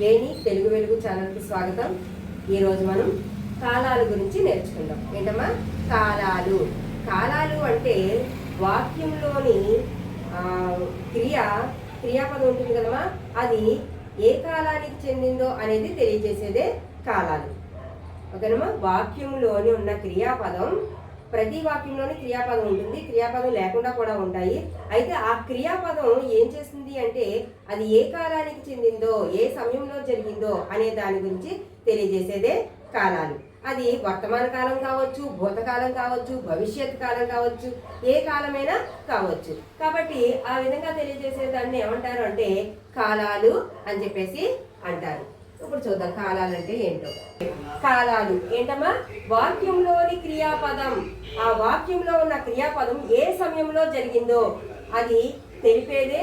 లేని తెలుగు వెలుగు ఛానల్కి స్వాగతం. ఈరోజు మనం కాలాల గురించి నేర్చుకుందాం. ఏంటమ్మా? కాలాలు. కాలాలు అంటే వాక్యంలోని క్రియ క్రియాపదం ఉంటుంది కదమ్మా? అది ఏ కాలానికి చెందిందో అనేది తెలియజేసేదే కాలాలు. ఓకేనమ్మా? వాక్యంలోని ఉన్న క్రియాపదం ప్రతి వాక్యంలోని క్రియాపదం ఉంటుంది. క్రియాపదం లేకుండా కూడా ఉంటాయి. అయితే ఆ క్రియాపదం ఏం చేస్తుంది? అంటే అది ఏ కాలానికి చెందిందో ఏ సమయంలో జరిగిందో అనే దాని గురించి తెలియజేసేదే కాలాలు. అది వర్తమాన కాలం కావచ్చు భూతకాలం కావచ్చు భవిష్యత్ కాలం కావచ్చు ఏ కాలమైనా కావచ్చు. కాబట్టి ఆ విధంగా తెలియజేసే దాన్ని ఏమంటారు అంటే కాలాలు అని చెప్పేసి అంటారు. ఇప్పుడు చూద్దాం కాలాలు అంటే ఏంటో. కాలాలు ఏంటమ్మా? వాక్యంలోని క్రియాపదం. ఆ వాక్యంలో ఉన్న క్రియాపదం ఏ సమయంలో జరిగిందో అది తెలిపేదే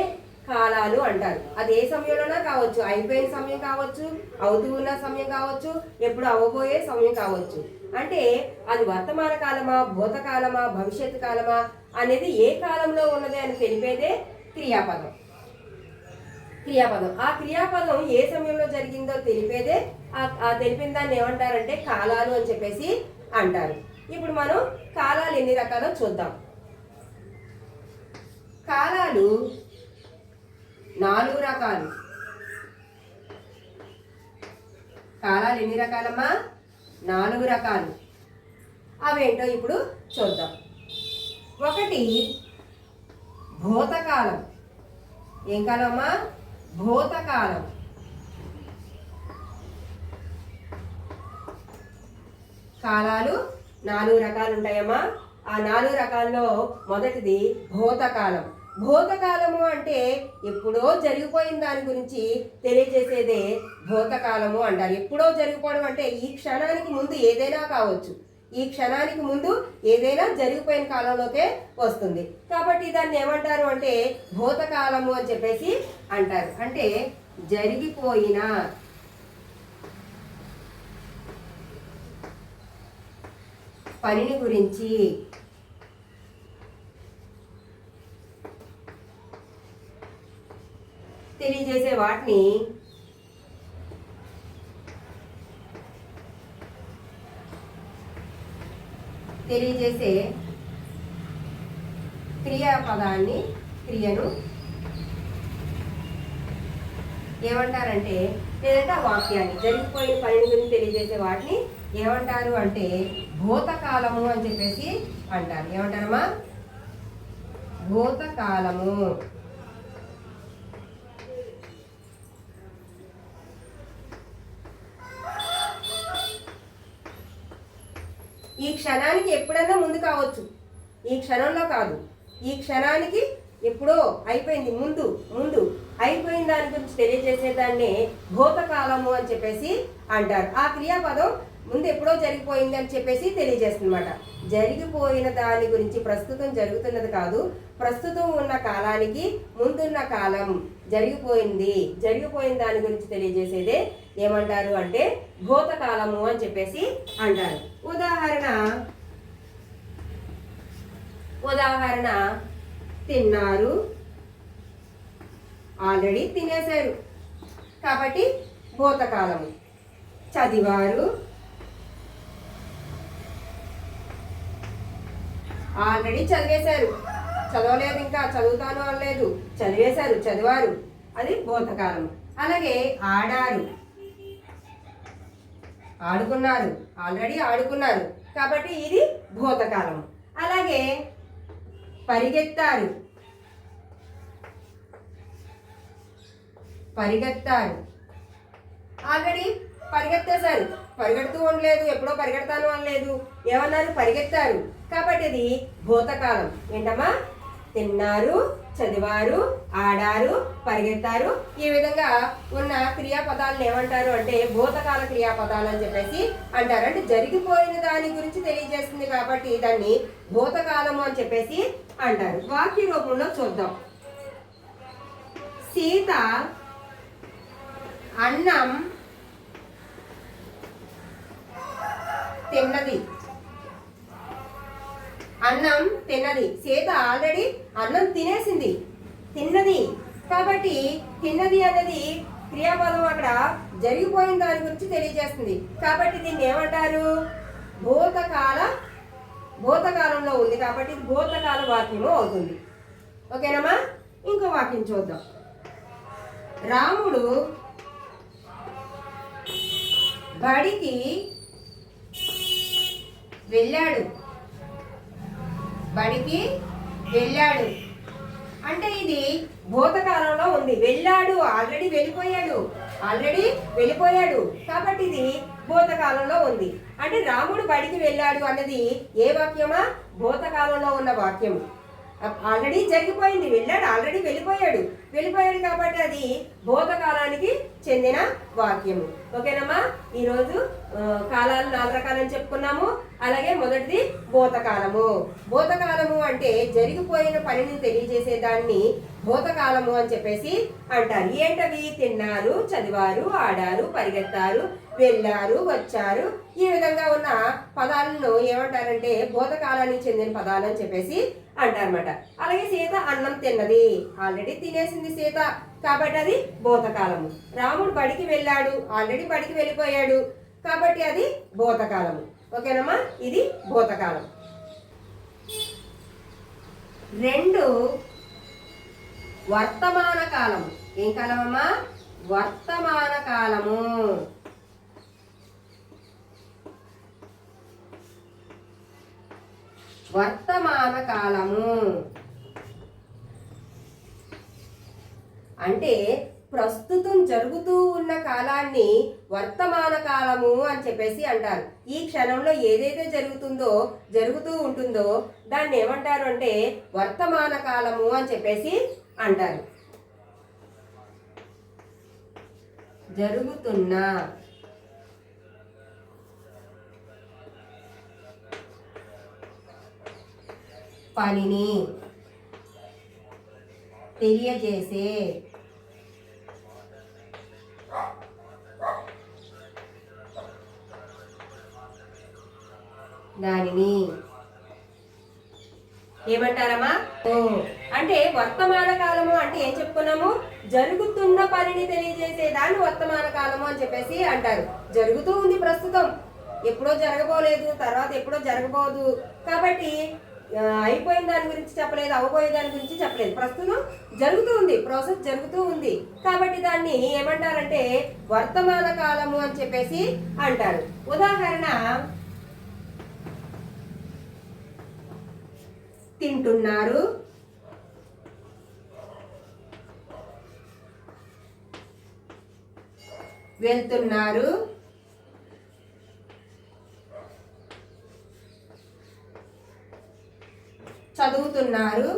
కాలాలు అంటారు. అది ఏ సమయంలోనా కావచ్చు? అయిపోయిన సమయం కావచ్చు అవుతూ ఉన్న సమయం కావచ్చు ఎప్పుడు అవ్వబోయే సమయం కావచ్చు. అంటే అది వర్తమాన కాలమా భూతకాలమా భవిష్యత్తు కాలమా అనేది ఏ కాలంలో ఉన్నది అని తెలిపేదే క్రియాపదం. క్రియాపదం. ఆ క్రియాపదం ఏ సమయంలో జరిగిందో తెలిపేదే ఆ తెలిపిన దాన్ని ఏమంటారంటే కాలాలు అని చెప్పేసి అంటారు. ఇప్పుడు మనం కాలాలు ఎన్ని రకాలో చూద్దాం. కాలాలు నాలుగు రకాలు. కాలాలు ఎన్ని రకాలమ్మా? నాలుగు రకాలు. అవేంటో ఇప్పుడు చూద్దాం. ఒకటి భూతకాలం. ఏం కాలమ్మా భూతకాలం. కాలాలు నాలుగు రకాలు ఉంటాయమ్మా ఆ నాలుగు రకాల్లో మొదటిది భూతకాలం. భూతకాలము అంటే ఎప్పుడో జరిగిపోయిన దాని గురించి తెలియజేసేదే భూతకాలము అంటారు. ఎప్పుడో జరిగిపోవడం అంటే ఈ క్షణానికి ముందు ఏదైనా కావచ్చు. ఈ క్షణానికి ముందు ఏదైనా జరిగిపోయిన కాలంలోకే వస్తుంది. కాబట్టి దాన్ని ఏమంటారు అంటే భూతకాలము అని చెప్పేసి అంటారు. అంటే జరిగిపోయిన పనిని గురించి తెలియజేసే వాటిని తెలియజేసే క్రియాపదాన్ని క్రియను ఏమంటారంటే లేదంటే ఆ వాక్యాన్ని జరిగిపోయిన పనిని గురించి తెలియజేసే వాటిని ఏమంటారు అంటే భూతకాలము అని చెప్పేసి అంటారు. ఏమంటారమ్మా? భూతకాలము. ఈ క్షణానికి ఎప్పుడైనా ముందు కావచ్చు. ఈ క్షణంలో కాదు. ఈ క్షణానికి ఎప్పుడో అయిపోయింది. ముందు ముందు అయిపోయిన దాని గురించి తెలియజేసేదాన్నే భూతకాలము అని చెప్పేసి అంటారు. ఆ క్రియాపదం ముందు ఎప్పుడో జరిగిపోయింది అని చెప్పేసి తెలియజేస్తుందన్నమాట. జరిగిపోయిన దాని గురించి ప్రస్తుతం జరుగుతున్నది కాదు. ప్రస్తుతం ఉన్న కాలానికి ముందున్న కాలం జరిగిపోయింది. జరిగిపోయిన దాని గురించి తెలియజేసేదే ఏమంటారు అంటే భూతకాలము అని చెప్పేసి అంటారు. ఉదాహరణ ఉదాహరణ తిన్నారు. ఆల్రెడీ తినేశారు. కాబట్టి భూతకాలము. చదివారు. ఆల్రెడీ చదివేశారు. చదవలేదు ఇంకా చదువుతాను అనలేదు. చదివేశారు చదివారు. అది భూతకాలం అలాగే ఆడారు. ఆడుకున్నారు. ఆల్రెడీ ఆడుకున్నారు. కాబట్టి ఇది భూతకాలం. అలాగే పరిగెత్తారు. పరిగెత్తారు. ఆల్రెడీ పరిగెత్తేశారు. పరిగెడుతూ ఉండలేదు. ఎప్పుడో పరిగెడతాను అనలేదు. ఏమన్నారు? పరిగెత్తారు. కాబట్టి ఇది భూతకాలం. ఏంటమ్మా? తిన్నారు చదివారు ఆడారు పరిగెత్తారు. ఈ విధంగా ఉన్న క్రియాపదాలను ఏమంటారు అంటే భూతకాల క్రియాపదాలు అని చెప్పేసి అంటారు. అంటే జరిగిపోయిన దాని గురించి తెలియజేస్తుంది కాబట్టి దాన్ని భూతకాలము అని చెప్పేసి అంటారు. వాక్య రూపంలో చూద్దాం. సీత అన్నం తిన్నది. అన్నం తిన్నది. సీత ఆల్రెడీ అన్నం తినేసింది. తిన్నది. కాబట్టి తిన్నది అన్నది క్రియాపదం అక్కడ జరిగిపోయిన దాని గురించి తెలియజేస్తుంది. కాబట్టి దీన్ని ఏమంటారు? భూతకాల భూతకాలంలో ఉంది కాబట్టి ఇది భూతకాల వాక్యము అవుతుంది. ఓకేనమ్మా? ఇంకో వాక్యం చూద్దాం. రాముడు బడికి వెళ్ళాడు. బడికి వెళ్ళాడు. అంటే ఇది భూతకాలంలో ఉంది. వెళ్ళాడు ఆల్రెడీ వెళ్ళిపోయాడు. ఆల్రెడీ వెళ్ళిపోయాడు. కాబట్టి ఇది భూతకాలంలో ఉంది. అంటే రాముడు బడికి వెళ్ళాడు అన్నది ఏ వాక్యమా? భూతకాలంలో ఉన్న వాక్యము. ఆల్రెడీ జరిగిపోయింది వెళ్ళాడు ఆల్రెడీ వెళ్ళిపోయాడు. వెళ్ళిపోయాడు కాబట్టి అది భోగకాలానికి చెందిన వాక్యము. ఓకేనమ్మా? ఈరోజు కాలాలు నాలుగు రకాలని చెప్పుకున్నాము. అలాగే మొదటిది భూతకాలము. భూతకాలము అంటే జరిగిపోయిన పనిని తెలియజేసే దాన్ని భూతకాలము అని చెప్పేసి అంటారు. ఏంటవి? తిన్నారు చదివారు ఆడారు పరిగెత్తారు వెళ్ళారు వచ్చారు. ఈ విధంగా ఉన్న పదాలను ఏమంటారంటే భూతకాలానికి చెందిన పదాలు అని చెప్పేసి అంటారన్నమాట. అలాగే సీత అన్నం తిన్నది. ఆల్రెడీ తినేసింది సీత. కాబట్టి అది భూతకాలము. రాముడు బడికి వెళ్ళాడు. ఆల్రెడీ బడికి వెళ్ళిపోయాడు. కాబట్టి అది భూతకాలము. ఓకేనమ్మా? ఇది భూతకాలం. రెండు వర్తమాన కాలము ఏం కాలమమ్మా? వర్తమాన కాలము వర్తమాన కాలము. అంటే ప్రస్తుతం జరుగుతూ ఉన్న కాలాన్ని వర్తమాన కాలము అని చెప్పేసి అంటారు. ఈ క్షణంలో ఏదైతే జరుగుతుందో జరుగుతూ ఉంటుందో దాన్ని ఏమంటారు అంటే వర్తమాన కాలము అని చెప్పేసి అంటారు. జరుగుతున్న పనిని తెలియజేసే దానిని ఏమంటారమ్మా? ఓ అంటే వర్తమాన కాలము అంటే ఏం చెప్పుకున్నాము? జరుగుతున్న పనిని తెలియజేసే దాన్ని వర్తమాన కాలము అని చెప్పేసి అంటారు. జరుగుతూ ఉంది ప్రస్తుతం. ఎప్పుడో జరగబోలేదు తర్వాత ఎప్పుడో జరగబోదు. కాబట్టి అయిపోయిన దాని గురించి చెప్పలేదు అవబోయే దాని గురించి చెప్పలేదు. ప్రస్తుతం జరుగుతూ ఉంది ప్రాసెస్ జరుగుతూ ఉంది. కాబట్టి దాన్ని ఏమంటారంటే వర్తమాన కాలము అని చెప్పేసి అంటారు. ఉదాహరణ తింటున్నారు. వెళ్తున్నారు. ఉన్నారు.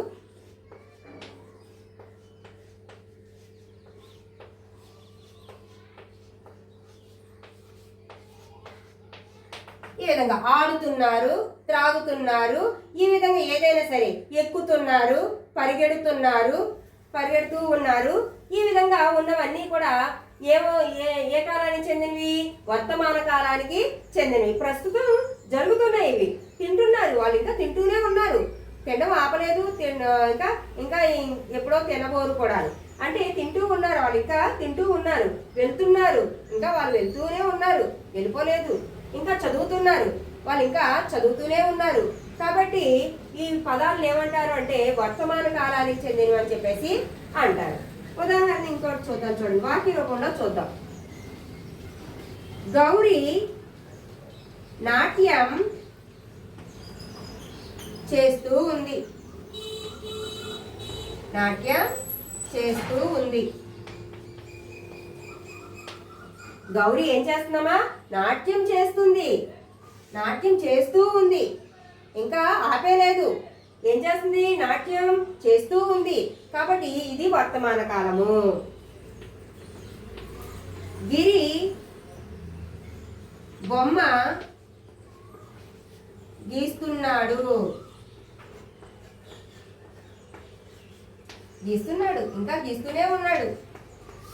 ఈ విధంగా ఆడుతున్నారు త్రాగుతున్నారు. ఈ విధంగా ఏదైనా సరే ఎక్కుతున్నారు పరిగెడుతున్నారు పరిగెడుతూ ఉన్నారు. ఈ విధంగా ఉన్నవన్నీ కూడా ఏమో ఏ ఏ కాలానికి చెందినవి? వర్తమాన కాలానికి చెందినవి. ప్రస్తుతం జరుగుతున్నాయి ఇవి తింటున్నారు వాళ్ళు ఇంకా తింటూనే ఉన్నారు తినడం ఆపలేదు తిన ఇంకా ఇంకా ఎప్పుడో తినబోరు కూడా అంటే తింటూ ఉన్నారు వాళ్ళు ఇంకా తింటూ ఉన్నారు వెళ్తున్నారు. ఇంకా వాళ్ళు వెళ్తూనే ఉన్నారు వెళ్ళిపోలేదు. ఇంకా చదువుతున్నారు వాళ్ళు ఇంకా చదువుతూనే ఉన్నారు. కాబట్టి ఈ పదాలను ఏమంటారు అంటే వర్తమాన కాలానికి చెందినవి అని చెప్పేసి అంటారు. ఉదాహరణ ఇంకోటి చూద్దాం చూడండి వాక్య రూపంలో చూద్దాం. గౌరీ నాట్యం చేస్తూ ఉంది. నాట్యం చేస్తూ ఉంది. గౌరీ ఏం చేస్తున్నామా నాట్యం చేస్తుంది. నాట్యం చేస్తూ ఉంది. ఇంకా ఆపేలేదు. ఏం చేస్తుంది? నాట్యం చేస్తూ ఉంది. కాబట్టి ఇది వర్తమాన కాలము. గిరి బొమ్మ గీస్తున్నాడు. గీస్తున్నాడు ఇంకా గీస్తూనే ఉన్నాడు.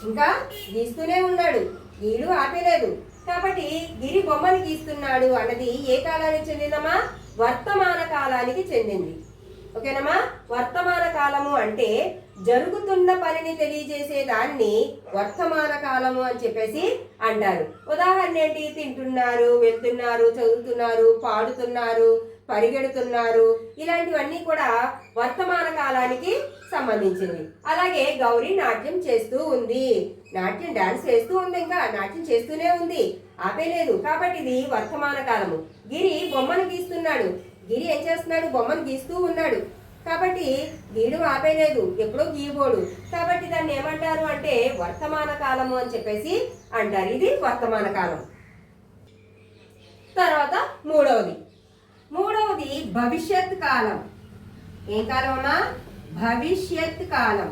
ఇంకా గీస్తూనే ఉన్నాడు. గీడు ఆపేలేదు. కాబట్టి గిరి బొమ్మను గీస్తున్నాడు అన్నది ఏ కాలానికి చెందిందమ్మా? వర్తమాన కాలానికి చెందింది. ఓకేనమ్మా? వర్తమాన కాలము అంటే జరుగుతున్న పనిని తెలియజేసే దాన్ని వర్తమాన కాలము అని చెప్పేసి అంటారు. ఉదాహరణ ఏంటి? తింటున్నారు వెళ్తున్నారు చదువుతున్నారు పాడుతున్నారు పరిగెడుతున్నారు. ఇలాంటివన్నీ కూడా వర్తమాన కాలానికి సంబంధించింది అలాగే గౌరీ నాట్యం చేస్తూ ఉంది. నాట్యం డాన్స్ చేస్తూ ఉంది ఇంకా నాట్యం చేస్తూనే ఉంది. ఆపేలేదు. కాబట్టి ఇది వర్తమాన కాలము. గిరి బొమ్మను గీస్తున్నాడు. గిరి ఏం చేస్తున్నాడు? బొమ్మను గీస్తూ ఉన్నాడు. కాబట్టి గీయడం ఆపేలేదు. ఎప్పుడో గీయబోడు. కాబట్టి దాన్ని ఏమంటారు అంటే వర్తమాన కాలము అని చెప్పేసి అంటారు. ఇది వర్తమాన కాలం. తర్వాత మూడవది. మూడవది భవిష్యత్ కాలం. ఏం కాలం అమ్మా? భవిష్యత్ కాలం.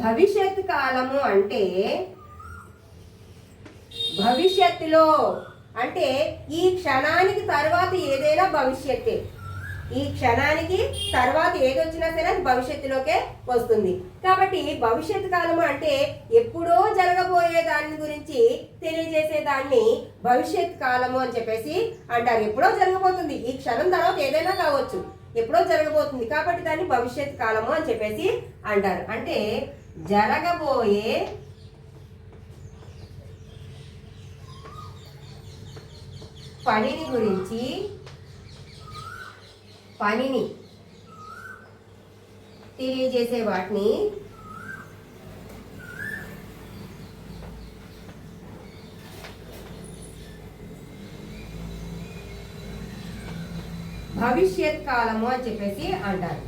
భవిష్యత్ కాలము అంటే భవిష్యత్తులో అంటే ఈ క్షణానికి తర్వాత ఏదైనా భవిష్యత్తే. ఈ క్షణానికి తర్వాత ఏదొచ్చినా సరే అది భవిష్యత్తులోకే వస్తుంది. కాబట్టి భవిష్యత్ కాలము అంటే ఎప్పుడో జరగబోయే దాని గురించి తెలియజేసే దాన్ని భవిష్యత్ కాలము అని చెప్పేసి అంటారు. ఎప్పుడో జరగబోతుంది. ఈ క్షణం తర్వాత ఏదైనా కావచ్చు. ఎప్పుడో జరగబోతుంది కాబట్టి దాన్ని భవిష్యత్ కాలము అని చెప్పేసి అంటారు. అంటే జరగబోయే పనిని గురించి పనిని తెలియజేసే వాటిని భవిష్యత్ కాలము అని చెప్పేసి అంటారు.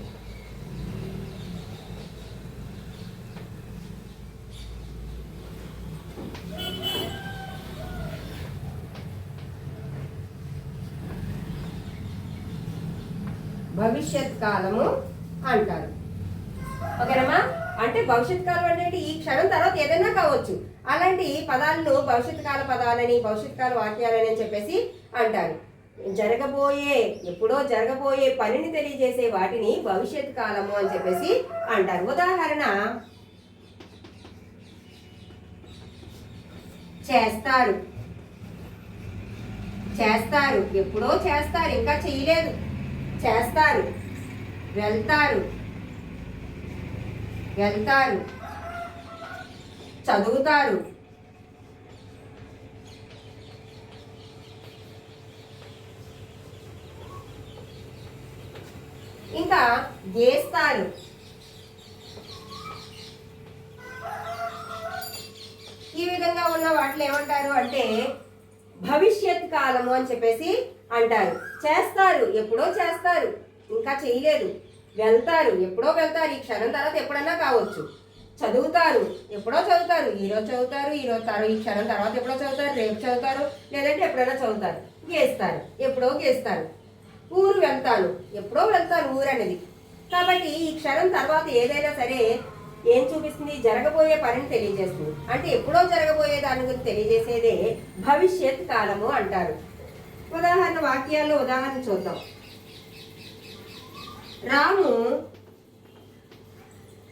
భవిష్యత్ కాలము అంటారు. ఓకేనమ్మా? అంటే భవిష్యత్ కాలం అంటే ఈ క్షణం తర్వాత ఏదైనా కావచ్చు. అలాంటి పదాలను భవిష్యత్ కాల పదాలని భవిష్యత్ కాల వాక్యాలని అని చెప్పేసి అంటారు. జరగబోయే ఎప్పుడో జరగబోయే పనిని తెలియజేసే వాటిని భవిష్యత్ కాలము అని చెప్పేసి అంటారు. ఉదాహరణ చేస్తారు. చేస్తారు. ఎప్పుడో చేస్తారు. ఇంకా చేయలేదు. చేస్తారు. వెళ్తారు. వెళ్తారు. చదువుతారు. ఇంకా గేస్తారు ఈ విధంగా ఉన్న వాటిని ఏమంటారు అంటే భవిష్యత్ కాలము అని చెప్పేసి అంటారు. చేస్తారు. ఎప్పుడో చేస్తారు. ఇంకా చేయలేదు. వెళ్తారు. ఎప్పుడో వెళ్తారు. ఈ క్షణం తర్వాత ఎప్పుడన్నా కావచ్చు. చదువుతారు. ఎప్పుడో చదువుతారు. ఈరోజు చదువుతారు ఈ రోజు తారు ఈ క్షణం తర్వాత ఎప్పుడో చదువుతారు రేపు చదువుతారు లేదంటే ఎప్పుడైనా చదువుతారు. గేస్తారు. ఎప్పుడో గేస్తారు. ఊరు వెళ్తాను ఎప్పుడో వెళ్తాను ఊరు అనేది. కాబట్టి ఈ క్షణం తర్వాత ఏదైనా సరే ఏం చూపిస్తుంది? జరగబోయే పనిని తెలియజేస్తుంది. అంటే ఎప్పుడో జరగబోయే దాని గురించి తెలియజేసేదే భవిష్యత్ కాలము అంటారు. ఉదాహరణ వాక్యాల్లో ఉదాహరణ చూద్దాం. రాము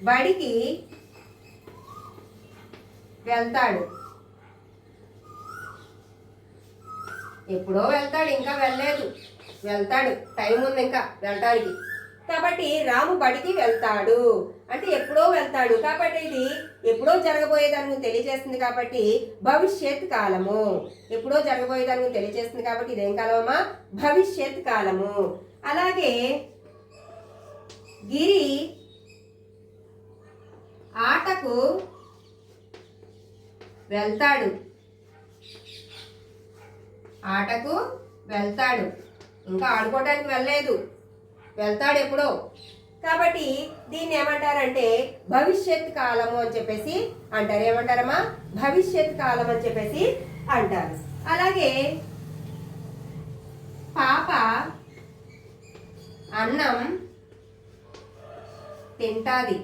బడికి వెళ్తాడు. ఎప్పుడో వెళ్తాడు ఇంకా వెళ్ళలేదు. వెళ్తాడు టైం ఉంది ఇంకా వెళ్ళటానికి కాబట్టి రాము బడికి వెళ్తాడు. అంటే ఎప్పుడో వెళ్తాడు. కాబట్టి ఇది ఎప్పుడో జరగబోయేదాన్ని తెలియజేస్తుంది కాబట్టి భవిష్యత్ కాలము. ఎప్పుడో జరగబోయేదాన్ని తెలియజేస్తుంది కాబట్టి ఇదేం కాలమమ్మా? భవిష్యత్ కాలము. అలాగే గిరి ఆటకు వెళ్తాడు. ఆటకు వెళ్తాడు. ఇంకా ఆడుకోవడానికి వెళ్ళలేదు. వెళ్తాడు ఎప్పుడో. కాబట్టి దీన్ని ఏమంటారంటే భవిష్యత్ కాలము అని చెప్పేసి అంటారు. ఏమంటారమ్మా? భవిష్యత్ కాలం అని చెప్పేసి అంటారు. అలాగే పాప అన్నం తింటాది.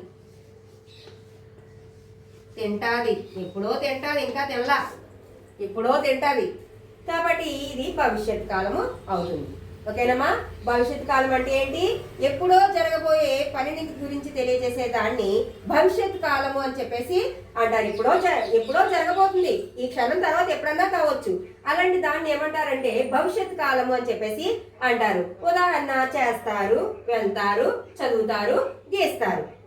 తింటాది. ఎప్పుడో తింటాది ఇంకా తినలా. ఎప్పుడో తింటాది. కాబట్టి ఇది భవిష్యత్ కాలము అవుతుంది. ఓకేనమ్మా? భవిష్యత్ కాలం అంటే ఏంటి? ఎప్పుడో జరగబోయే పనిని గురించి తెలియజేసే దాన్ని భవిష్యత్ కాలము అని చెప్పేసి అంటారు. ఇప్పుడో జ- ఎప్పుడో జరగబోతుంది. ఈ క్షణం తర్వాత ఎప్పుడన్నా కావచ్చు. అలాంటి దాన్ని ఏమంటారంటే భవిష్యత్ కాలము అని చెప్పేసి అంటారు. ఉదాహరణ చేస్తారు వెళ్తారు చదువుతారు గీస్తారు.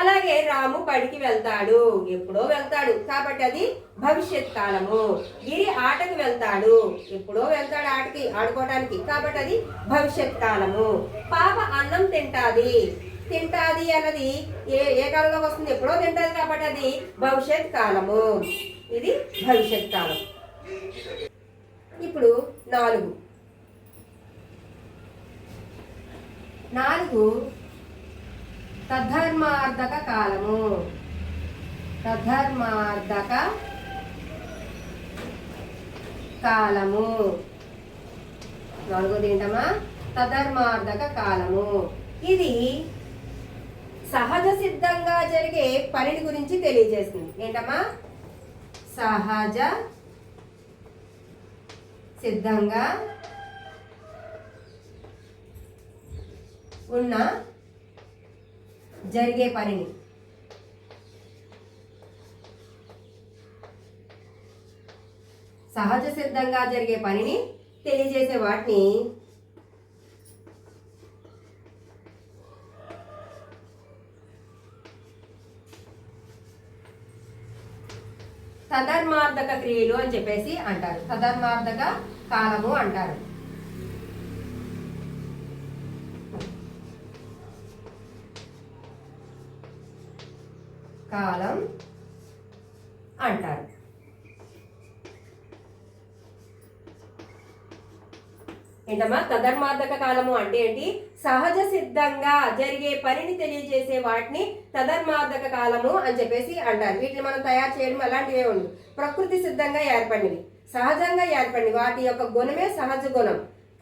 అలాగే రాము బడికి వెళ్తాడు. ఎప్పుడో వెళ్తాడు. కాబట్టి అది భవిష్యత్ కాలము. గిరి ఆటకు వెళ్తాడు. ఎప్పుడో వెళ్తాడు ఆటకి ఆడుకోవడానికి కాబట్టి అది భవిష్యత్ కాలము. పాప అన్నం తింటాది. తింటాది అన్నది ఏ ఏ కాలంలోకి వస్తుంది? ఎప్పుడో తింటాది కాబట్టి అది భవిష్యత్ కాలము. ఇది భవిష్యత్ కాలం. ఇప్పుడు నాలుగు. నాలుగు తద్ధర్మార్థక కాలము. తద్ధర్మార్థక కాలము. నాలుగోది ఏంటమ్మా? తధర్మార్థక కాలము. ఇది సహజ సిద్ధంగా జరిగే పనిని గురించి తెలియజేస్తుంది. ఏంటమ్మా? సహజ సిద్ధంగా ఉన్న జరిగే పనిని. సహజ సిద్ధంగా జరిగే పనిని తెలియజేసే వాటిని తదర్మార్థక క్రియలు అని చెప్పేసి అంటారు. తదర్మార్థక కాలము అంటారు. కాలం అంటారు. ఏంటమ్మా? తధర్మార్థక కాలము అంటే ఏంటి? సహజ సిద్ధంగా జరిగే పనిని తెలియజేసే వాటిని తధర్మార్థక కాలము అని చెప్పేసి అంటారు. వీటిని మనం తయారు చేయడం అలాంటివే ఉండదు ప్రకృతి సిద్ధంగా ఏర్పడినవి. సహజంగా ఏర్పడినవి. వాటి యొక్క గుణమే సహజ గుణం.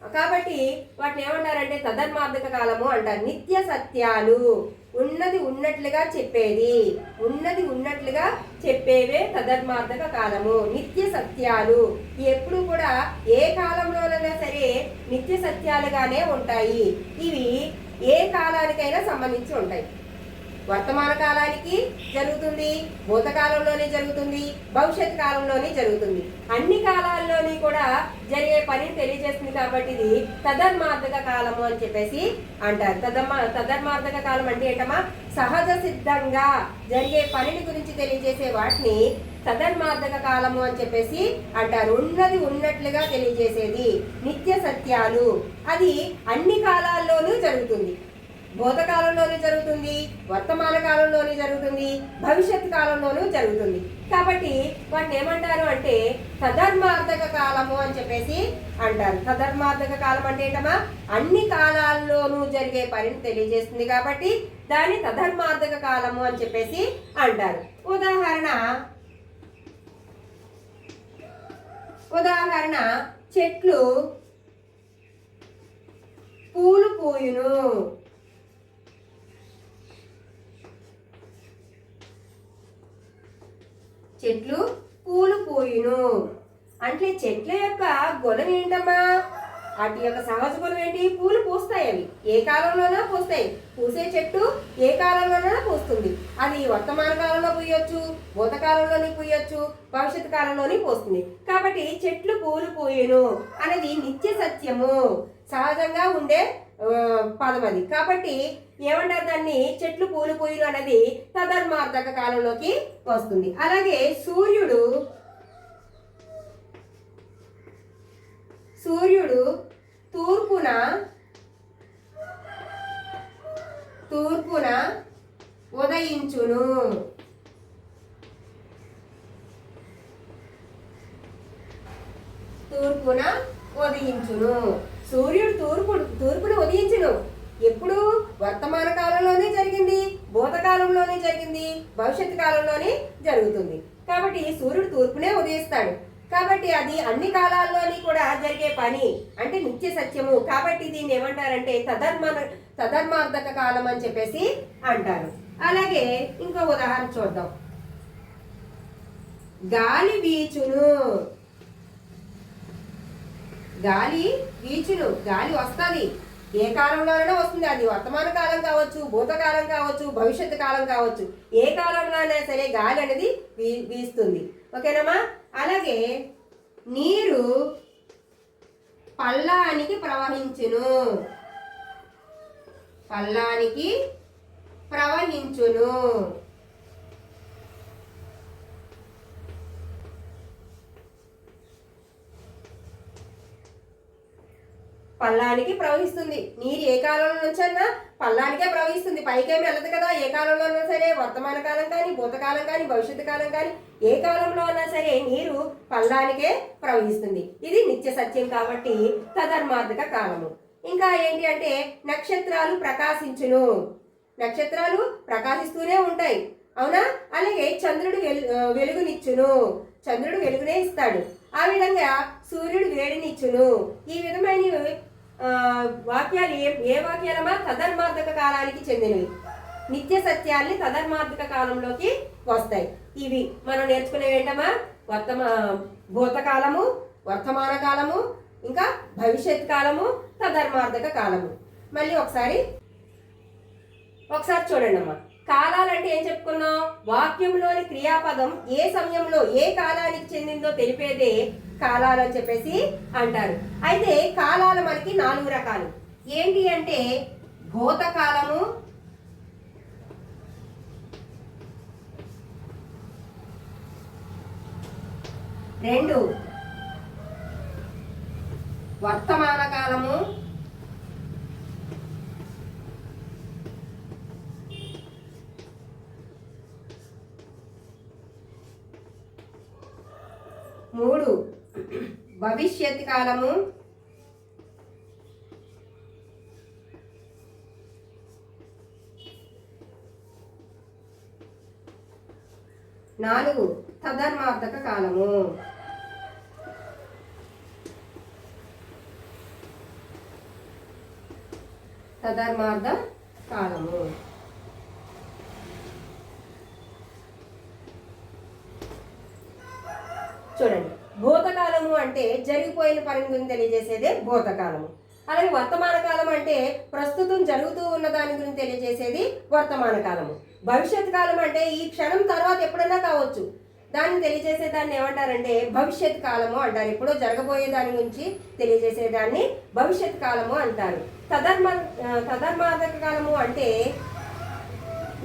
కాబట్టి వాటిని ఏమన్నారంటే తధర్మార్థక కాలము అంటారు. నిత్య సత్యాలు. ఉన్నది ఉన్నట్లుగా చెప్పేది. ఉన్నది ఉన్నట్లుగా చెప్పేవే తధర్మార్థక కాలము. నిత్య సత్యాలు. ఎప్పుడు కూడా ఏ కాలంలోనైనా సరే నిత్య సత్యాలుగానే ఉంటాయి. ఇవి ఏ కాలానికైనా సంబంధించి ఉంటాయి. వర్తమాన కాలానికి జరుగుతుంది భూతకాలంలోనే జరుగుతుంది భవిష్యత్ కాలంలోనే జరుగుతుంది. అన్ని కాలాల్లోని కూడా జరిగే పనిని తెలియజేస్తుంది కాబట్టి ఇది తదర్మార్థక కాలము అని చెప్పేసి అంటారు. తదర్మ తదర్మార్థక కాలం అంటే ఏంటమ్మా? సహజ సిద్ధంగా జరిగే పనిని గురించి తెలియజేసే వాటిని తధర్మార్థక కాలము అని చెప్పేసి అంటారు. ఉన్నది ఉన్నట్లుగా తెలియజేసేది నిత్య సత్యాలు. అది అన్ని కాలాల్లోనూ జరుగుతుంది. భూతకాలంలోనే జరుగుతుంది వర్తమాన కాలంలోనే జరుగుతుంది భవిష్యత్ కాలంలోనూ జరుగుతుంది. కాబట్టి వాటిని ఏమంటారు అంటే తధర్మార్థక కాలము అని చెప్పేసి అంటారు. తధర్మార్థక కాలం అంటే ఏంటమ్మా? అన్ని కాలాల్లోనూ జరిగే పనిని తెలియజేస్తుంది కాబట్టి దాన్ని తధర్మార్థక కాలము అని చెప్పేసి అంటారు. ఉదాహరణ ఉదాహరణ చెట్లు పూలు పూయును. చెట్లు పూలు పూయును. అంటే చెట్ల యొక్క గుణం ఏంటమ్మా? వాటి యొక్క సహజ గుణం ఏంటి? పూలు పూస్తాయి అవి. ఏ కాలంలోనైనా పూస్తాయి. పూసే చెట్టు ఏ కాలంలోనైనా పూస్తుంది. అది వర్తమాన కాలంలో పూయొచ్చు భూతకాలంలోని పూయొచ్చు భవిష్యత్ కాలంలోని పూస్తుంది. కాబట్టి చెట్లు పూలు పూయును అనేది నిత్య సత్యము. సహజంగా ఉండే పదం అది. కాబట్టి ఏమంటారు దాన్ని? చెట్లు పూలు పూయలు అనేది తదర్మార్థక కాలంలోకి వస్తుంది. అలాగే సూర్యుడు సూర్యుడు తూర్పున తూర్పున ఉదయించును. తూర్పున ఉదయించును. సూర్యుడు తూర్పు తూర్పున ఉదయించును. ఎప్పుడు వర్తమాన కాలంలోనే జరిగింది భూతకాలంలోనే జరిగింది భవిష్యత్తు కాలంలోనే జరుగుతుంది. కాబట్టి సూర్యుడు తూర్పునే ఉదయిస్తాడు. కాబట్టి అది అన్ని కాలాల్లోని కూడా జరిగే పని అంటే నిత్య సత్యము. కాబట్టి దీన్ని ఏమంటారంటే తధర్మ తధర్మార్థక కాలం అని చెప్పేసి అంటారు. అలాగే ఇంకో ఉదాహరణ చూద్దాం. గాలి వీచును. గాలి వీచును. గాలి వస్తుంది. ఏ కాలంలోనైనా వస్తుంది. అది వర్తమాన కాలం కావచ్చు భూతకాలం కావచ్చు భవిష్యత్తు కాలం కావచ్చు. ఏ కాలంలోనైనా సరే గాలి అనేది వీ వీస్తుంది. ఓకేనమ్మా? అలాగే నీరు పల్లానికి ప్రవహించును. పల్లానికి ప్రవహించును. పల్లానికి ప్రవహిస్తుంది. నీరు ఏ కాలంలో నుంచన్నా పల్లానికే ప్రవహిస్తుంది. పైకేమి వెళ్ళదు కదా. ఏ కాలంలో అయినా సరే వర్తమాన కాలం కానీ భూతకాలం కానీ భవిష్యత్తు కాలం కానీ ఏ కాలంలో అయినా సరే నీరు పల్లానికే ప్రవహిస్తుంది. ఇది నిత్య సత్యం కాబట్టి తదర్మార్థక కాలము. ఇంకా ఏంటి అంటే నక్షత్రాలు ప్రకాశించును. నక్షత్రాలు ప్రకాశిస్తూనే ఉంటాయి. అవునా? అలాగే చంద్రుడు వెలు వెలుగునిచ్చును. చంద్రుడు వెలుగునే ఇస్తాడు. ఆ విధంగా సూర్యుడు వేడినిచ్చును. ఈ విధమైనవి వాక్యాలు ఏ ఏ వాక్యాలమా తదర్మార్థక కాలానికి చెందినవి. నిత్య సత్యాల్ని తదర్మార్థక కాలంలోకి వస్తాయి. ఇవి మనం నేర్చుకునేవి ఏంటమ్మా? వర్తమా భూతకాలము వర్తమాన కాలము ఇంకా భవిష్యత్ కాలము తదర్మార్థక కాలము. మళ్ళీ ఒకసారి ఒకసారి చూడండి అమ్మా కాలాలంటే ఏం చెప్పుకున్నాం? వాక్యంలోని క్రియాపదం ఏ సమయంలో ఏ కాలానికి చెందిందో తెలిపేదే కాలాలు అని చెప్పేసి అంటారు. అయితే కాలాలు మనకి నాలుగు రకాలు. ఏంటి అంటే భూతకాలము రెండు వర్తమాన కాలము మూడు. భవిష్యత్ కాలము. నాలుగు. తదర్మార్థక కాలము. తదర్మార్థ కాలము చూడండి కాలము అంటే జరిగిపోయిన పని గురించి తెలియజేసేదే భూతకాలము. అలాగే వర్తమాన కాలం అంటే ప్రస్తుతం జరుగుతూ ఉన్న దాని గురించి తెలియజేసేది వర్తమాన కాలము. భవిష్యత్ కాలం అంటే ఈ క్షణం తర్వాత ఎప్పుడైనా కావచ్చు. దాన్ని తెలియజేసే దాన్ని ఏమంటారంటే భవిష్యత్ కాలము అంటారు. ఎప్పుడో జరగబోయే దాని గురించి తెలియజేసే దాన్ని భవిష్యత్ కాలము అంటారు. తదర్మ తదర్మాదక కాలము అంటే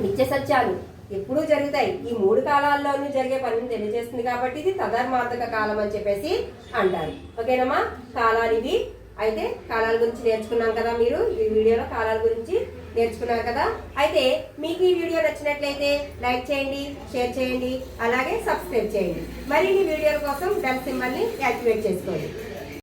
నిత్య సత్యాలు. ఎప్పుడూ జరుగుతాయి. ఈ మూడు కాలాల్లోనూ జరిగే పనిని తెలియజేస్తుంది కాబట్టి ఇది తదర్మార్థక కాలం అని చెప్పేసి అంటారు. ఓకేనమ్మా? కాలాలు ఇవి. అయితే కాలాల గురించి నేర్చుకున్నాం కదా మీరు. ఈ వీడియోలో కాలాల గురించి నేర్చుకున్నారు కదా. అయితే మీకు ఈ వీడియో నచ్చినట్లయితే లైక్ చేయండి షేర్ చేయండి అలాగే సబ్స్క్రైబ్ చేయండి. మరిన్ని వీడియోల కోసం బెల్ సింబల్ని యాక్టివేట్ చేసుకోండి.